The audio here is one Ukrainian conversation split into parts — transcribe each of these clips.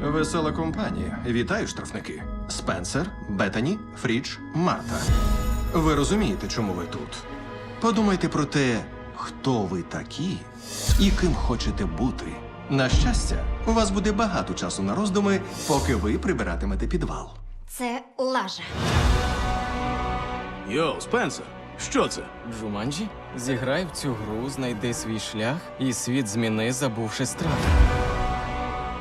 Весела компанія. Вітаю, штрафники. Спенсер, Бетані, Фрідж, Марта. Ви розумієте, чому ви тут? Подумайте про те, хто ви такі і ким хочете бути. На щастя, у вас буде багато часу на роздуми, поки ви прибиратимете підвал. Це лажа. Йоу, Спенсер, що це? Джуманджі? Зіграй в цю гру, знайди свій шлях і світ зміни, забувши страх.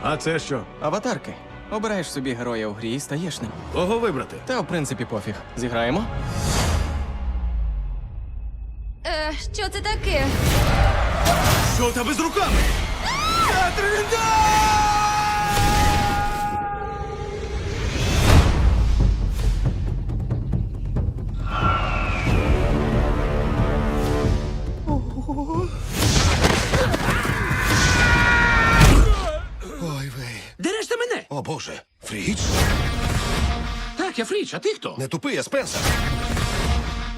А це що? Аватарки. Обираєш собі героя у грі і стаєш ним. Кого вибрати? Та в принципі пофіг. Зіграємо? Е, що це таке? Що у тебе з руками? Ой О боже. Фріч? Так, я Фріч, а ти хто? Не тупи, я Спенсер.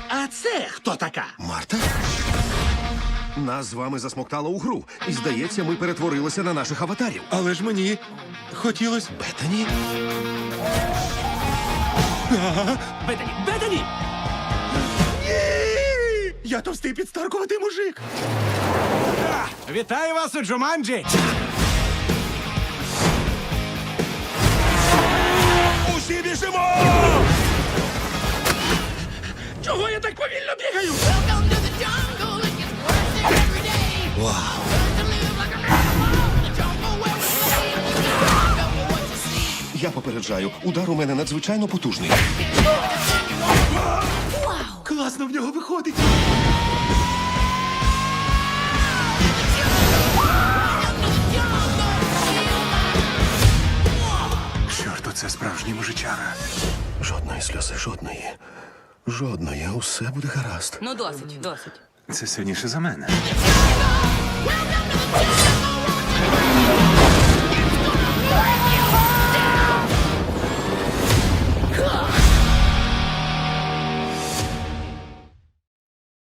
А це хто така? Марта? Нас з вами засмоктало у гру. І здається, ми перетворилися на наших аватарів. Але ж мені хотілося. Бетані? Бетані, Бетані! Я товстий підстаркуватий мужик. Вітаю вас у Джуманджі! You can't remember what you see. Я попереджаю, удар у мене надзвичайно потужний. Класно в нього виходить. Чорт, це справжній мужичара. Жодної сльози, жодної. Жодної, усе буде гаразд. Ну, досить, досить. Це сильніше за мене.